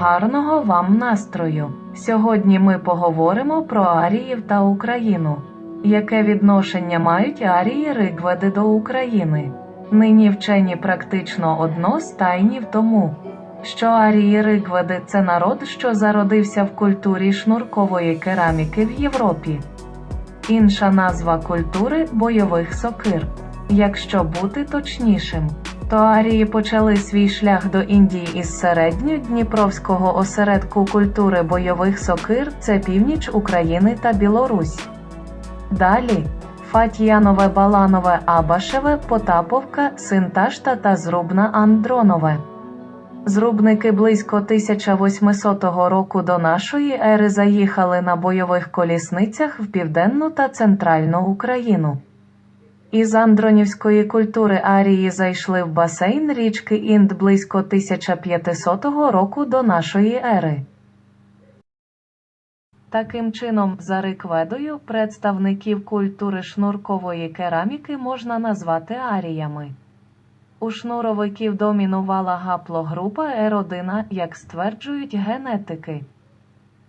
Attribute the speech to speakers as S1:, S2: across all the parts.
S1: Гарного вам настрою! Сьогодні ми поговоримо про аріїв та Україну. Яке відношення мають арії Ригведи до України? Нині вчені практично одностайні в тому, що арії Ригведи це народ, що зародився в культурі шнуркової кераміки в Європі. Інша назва культури бойових сокир. Якщо бути точнішим, то арії почали свій шлях до Індії із середньодніпровського осередку культури бойових сокир це північ України та Білорусь. Далі Фатьянове, Баланове, Абашеве, Потаповка, Синташта та Зрубна Андронове. Зрубники близько 1800 року до нашої ери заїхали на бойових колісницях в південну та центральну Україну. Із андронівської культури арії зайшли в басейн річки Інд близько 1500 року до нашої ери. Таким чином, за рикведою, представників культури шнуркової кераміки можна назвати аріями. У шнуровиків домінувала гаплогрупа R1, як стверджують генетики.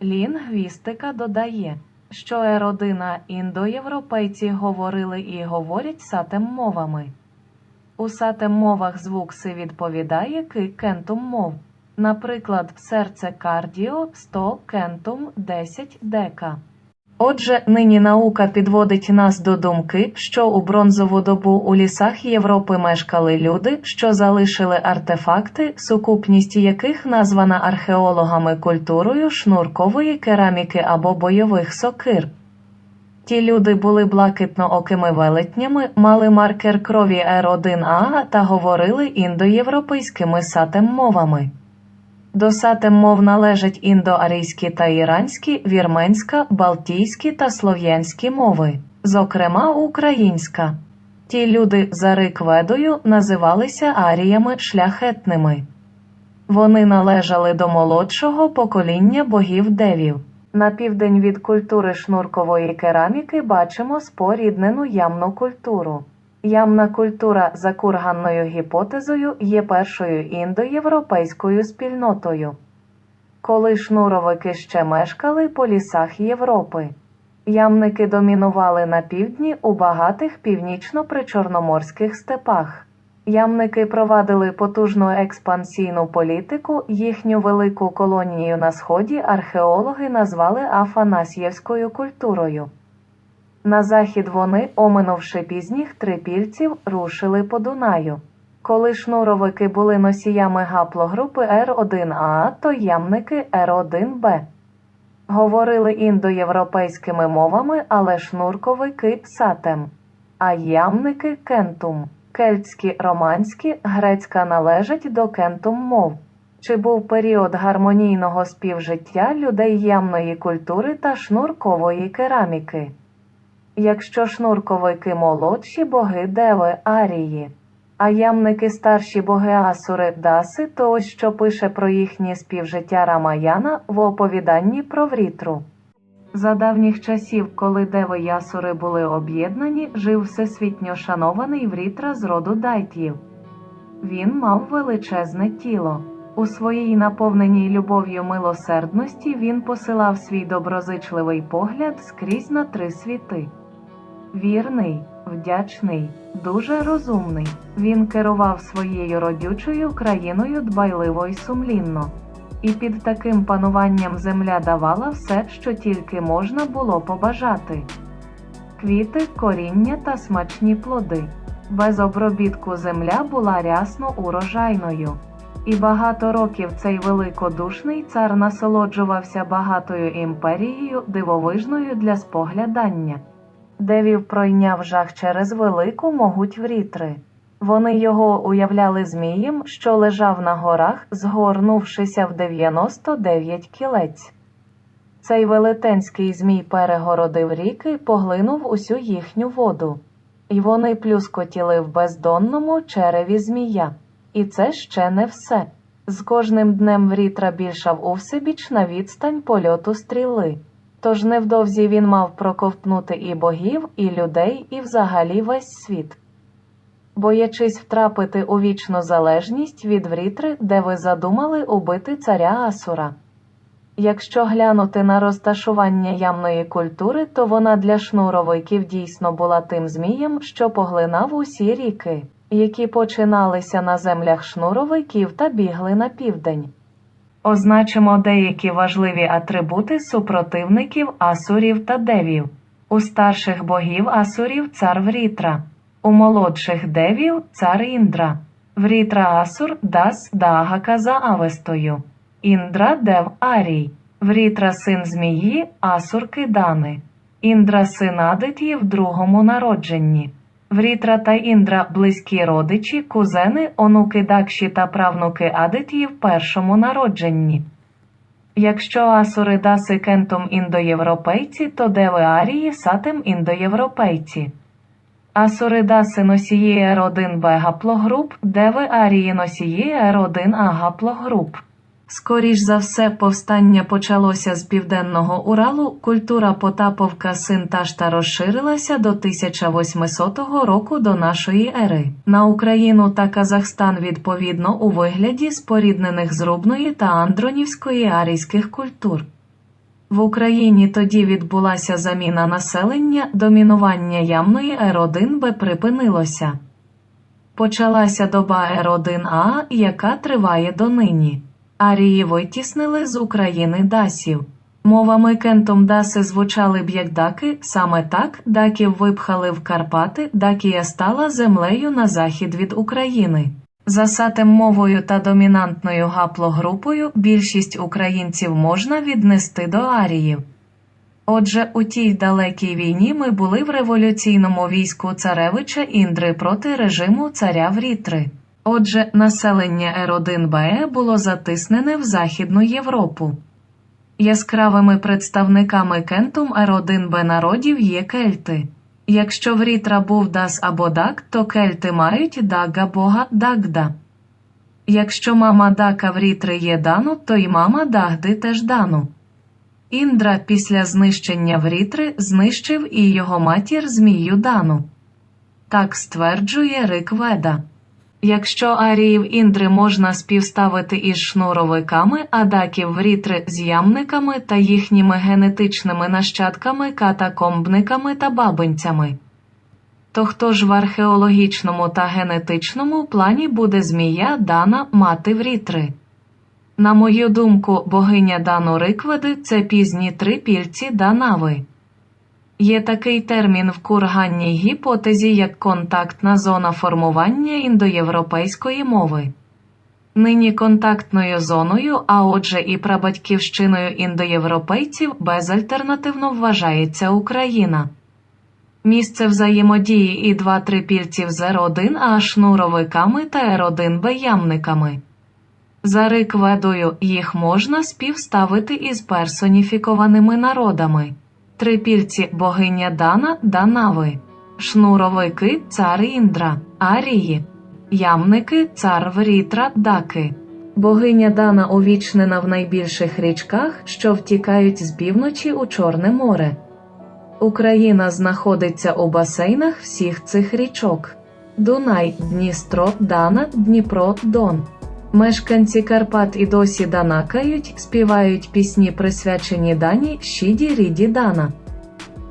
S1: Лінгвістика додає, що R1 індоєвропейці говорили і говорять сатем мовами. У сатем мовах звук си відповідає ки кентум мов. Наприклад, серце кардіо 100 кентум 10 дека. Отже, нині наука підводить нас до думки, що у бронзову добу у лісах Європи мешкали люди, що залишили артефакти, сукупність яких названа археологами культурою шнуркової кераміки або бойових сокир. Ті люди були блакитноокими велетнями, мали маркер крові R1A та говорили індоєвропейськими сатем мовами. До сатем мов належать індоарійські та іранські, вірменська, балтійські та слов'янські мови, зокрема українська. Ті люди за рикведою називалися аріями шляхетними. Вони належали до молодшого покоління богів девів. На південь від культури шнуркової кераміки бачимо споріднену ямну культуру. Ямна культура за курганною гіпотезою є першою індоєвропейською спільнотою. Коли шнуровики ще мешкали по лісах Європи, ямники домінували на півдні у багатих північно-причорноморських степах. Ямники провадили потужну експансійну політику, їхню велику колонію на сході археологи назвали Афанасьєвською культурою. На захід вони, оминувши пізніх трипільців, рушили по Дунаю. Коли шнуровики були носіями гаплогрупи Р1А, то ямники Р1Б. Говорили індоєвропейськими мовами, але шнурковики сатем, а ямники кентум. Кельтські романські, грецька належать до кентум мов. Чи був період гармонійного співжиття людей ямної культури та шнуркової кераміки? Якщо шнурковики молодші боги Деви Арії, а ямники старші боги Асури Даси, то ось що пише про їхнє співжиття Рамаяна в оповіданні про Врітру. За давніх часів, коли Деви й Асури були об'єднані, жив всесвітньо шанований Врітра з роду Дайтів. Він мав величезне тіло. У своїй наповненій любов'ю милосердності він посилав свій доброзичливий погляд скрізь на три світи. Вірний, вдячний, дуже розумний. Він керував своєю родючою країною дбайливо й сумлінно. І під таким пануванням земля давала все, що тільки можна було побажати квіти, коріння та смачні плоди. Без обробітку земля була рясно урожайною. І багато років цей великодушний цар насолоджувався багатою імперією, дивовижною для споглядання. Девів пройняв жах через велику могуть врітри. Вони його уявляли змієм, що лежав на горах, згорнувшися в 99 кілець. Цей велетенський змій перегородив ріки, поглинув усю їхню воду. І вони плюскотіли в бездонному череві змія. І це ще не все. З кожним днем врітра більшав увсебіч на відстань польоту стріли. Тож невдовзі він мав проковтнути і богів, і людей, і взагалі весь світ. боячись втрапити у вічну залежність від Врітри, де ви задумали убити царя Асура. Якщо глянути на розташування ямної культури, то вона для шнуровиків дійсно була тим змієм, що поглинав усі ріки, які починалися на землях шнуровиків та бігли на південь. Означимо деякі важливі атрибути супротивників асурів та девів. У старших богів асурів цар Врітра, у молодших девів цар Індра. Врітра Асур Дас Даагака за Авестою. Індра Дев Арій. Врітра син Змії Асур Кидани. Індра син Адитії в другому народженні. Врітра та Індра близькі родичі, кузени, онуки Дакші та правнуки Адитії в першому народженні. Якщо асури даси кентум індоєвропейці, то деви арії сатем індоєвропейці. Асури даси носії Р1Б гаплогруп, деви арії носії Р1А гаплогруп. Скоріш за все, повстання почалося з південного Уралу. Культура Потаповка Синташта розширилася до 1800 року до нашої ери. На Україну та Казахстан відповідно у вигляді споріднених зрубної та андронівської арійських культур. В Україні тоді відбулася заміна населення, домінування ямної Р1Б припинилося. Почалася доба Р1А, яка триває донині. Арії витіснили з України дасів. Мовами кентом даси звучали б як даки, саме так даків випхали в Карпати, Дакія стала землею на захід від України. Засатим мовою та домінантною гаплогрупою більшість українців можна віднести до аріїв. Отже, у тій далекій війні ми були в революційному війську царевича Індри проти режиму царя Врітри. Отже, населення Р1БЕ було затиснене в Західну Європу. Яскравими представниками кентум Р1Б народів є кельти. Якщо в Рітра був Дас або Дак, то кельти мають Дага бога Дагда. Якщо мама Дака в Рітри є Дану, то й мама Дагди теж Дану. Індра після знищення Врітри знищив і його матір Змію Дану. Так стверджує Рик Веда. Якщо аріїв Індри можна співставити із шнуровиками, а даків Врітри з ямниками та їхніми генетичними нащадками, катакомбниками та бабинцями, то хто ж в археологічному та генетичному плані буде змія Дана мати Врітри? На мою думку, богиня Дану Рикведи це пізні трипільці Данави. Є такий термін в курганній гіпотезі як контактна зона формування індоєвропейської мови. Нині контактною зоною, а отже і прабатьківщиною індоєвропейців безальтернативно вважається Україна. Місце взаємодії і два трипільців з Р1 А шнуровиками та Р1 Б ямниками. За рикведою їх можна співставити із персоніфікованими народами. Трипільці богиня Дана Данави, шнуровики цар Індра, Арії, ямники цар Врітра Даки. Богиня Дана увічнена в найбільших річках, що втікають з півночі у Чорне море. Україна знаходиться у басейнах всіх цих річок: Дунай, Дністро, Дана, Дніпро, Дон. Мешканці Карпат і досі данакають, співають пісні, присвячені Дані, Щіді Ріді Дана.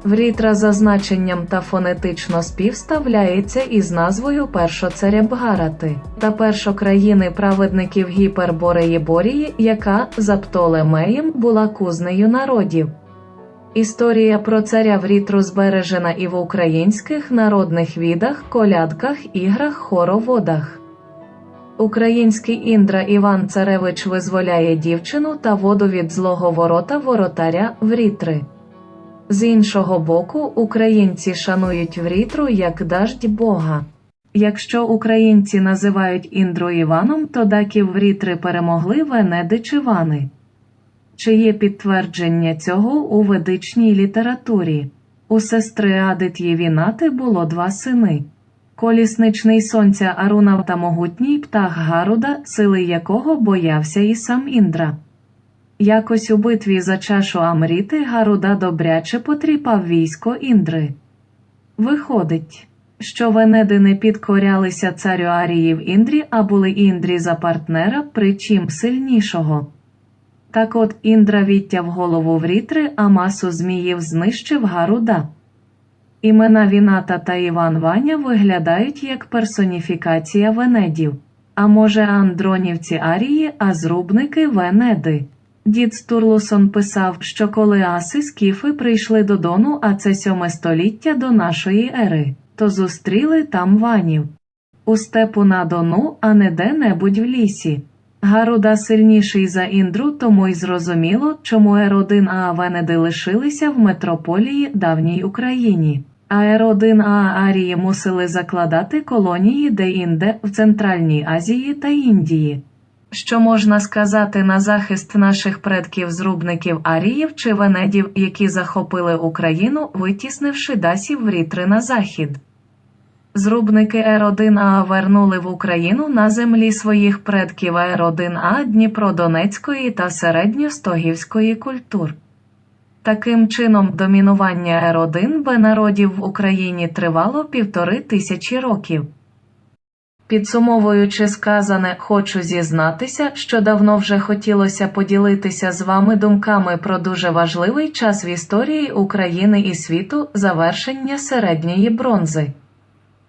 S1: Врітра за значенням та фонетично співставляється із назвою першоцаря Бгарати та першокраїни праведників Гіпербореї Борії, яка за Птолемеєм була кузнею народів. Історія про царя Врітру збережена і в українських народних відах, колядках, іграх, хороводах. Український Індра Іван Царевич визволяє дівчину та воду від злого ворота воротаря Врітри. З іншого боку, українці шанують Врітру як даждь Бога. Якщо українці називають Індру Іваном, то даків Врітри перемогли Венеди чи Чи є підтвердження цього у ведичній літературі? У сестри Адит'єві Нати було два сини. Колісничний сонця Аруна та могутній птах Гаруда, сили якого боявся і сам Індра. Якось у битві за чашу Амріти Гаруда добряче потріпав військо Індри. Виходить, що Венеди не підкорялися царю Аріїв Індрі, а були Індрі за партнера, причим сильнішого. Так от Індра відтяв голову Врітри, а масу зміїв знищив Гаруда. Імена Віната та Іван Ваня виглядають як персоніфікація Венедів. А може андронівці Арії, а зрубники Венеди. Дід Стурлусон писав, що коли аси скіфи прийшли до Дону, а це сьоме століття до нашої ери, то зустріли там ванів. У степу на Дону, а не де-небудь в лісі. Гаруда сильніший за Індру, тому й зрозуміло, чому Ер-1 А Венеди лишилися в метрополії давній Україні. А Ер-1 А Арії мусили закладати колонії де-інде в Центральній Азії та Індії. Що можна сказати на захист наших предків зрубників Аріїв чи Венедів, які захопили Україну, витіснивши дасів в рітри на захід? Зрубники Р1А вернули в Україну на землі своїх предків Р1А Дніпродонецької та середньостогівської культур. Таким чином, домінування Р1Б народів в Україні тривало півтори тисячі років. Підсумовуючи сказане, хочу зізнатися, що давно вже хотілося поділитися з вами думками про дуже важливий час в історії України і світу завершення середньої бронзи.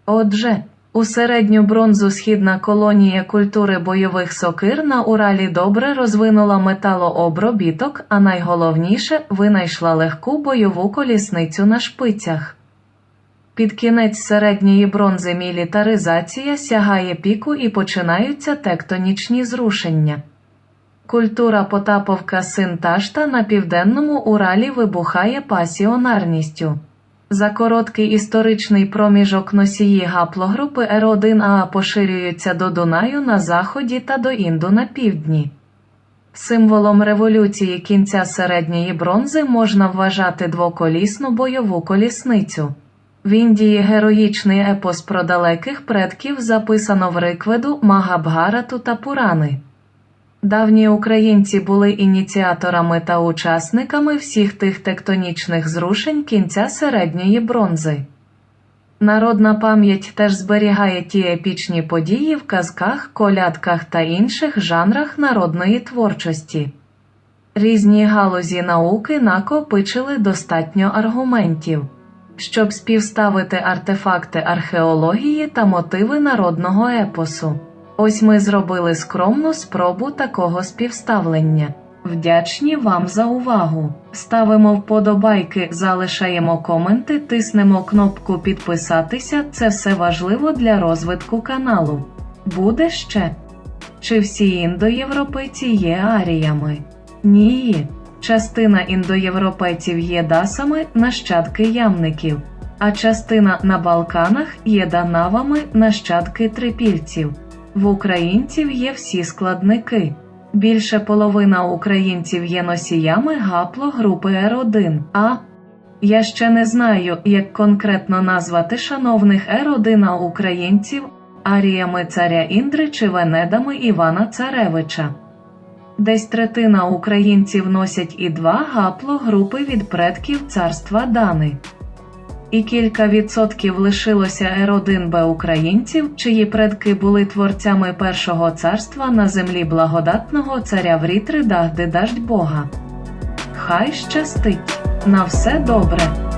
S1: Отже, у середню бронзу східна колонія культури бойових сокир на Уралі добре розвинула металообробіток, а найголовніше винайшла легку бойову колісницю на шпицях. Під кінець середньої бронзи мілітаризація сягає піку і починаються тектонічні зрушення. Культура Потаповка син Ташта на південному Уралі вибухає пасіонарністю. За короткий історичний проміжок носії гаплогрупи Р1А поширюються до Дунаю на заході та до Інду на півдні. Символом революції кінця середньої бронзи можна вважати двоколісну бойову колісницю. В Індії героїчний епос про далеких предків записано в Рикведу, Магабгарату та Пурани. Давні українці були ініціаторами та учасниками всіх тих тектонічних зрушень кінця середньої бронзи. Народна пам'ять теж зберігає ті епічні події в казках, колядках та інших жанрах народної творчості. Різні галузі науки накопичили достатньо аргументів, щоб співставити артефакти археології та мотиви народного епосу. Ось ми зробили скромну спробу такого співставлення. Вдячні вам за увагу. Ставимо вподобайки, залишаємо коменти, тиснемо кнопку підписатися. Це все важливо для розвитку каналу. Буде ще. Чи всі індоєвропейці є аріями? Ні. Частина індоєвропейців є дасами, нащадки ямників, а частина на Балканах є данавами, нащадки трипільців. В українців є всі складники. Більше половина українців є носіями гаплогрупи Р1. А я ще не знаю, як конкретно назвати шановних Р1 українців аріями царя Індри чи венедами Івана Царевича. Десь третина українців носять і два гаплогрупи від предків царства Дани. І кілька відсотків лишилося Р1Б українців, чиї предки були творцями першого царства на землі благодатного царя Врітри Дагди Даждь Бога. Хай щастить! На все добре!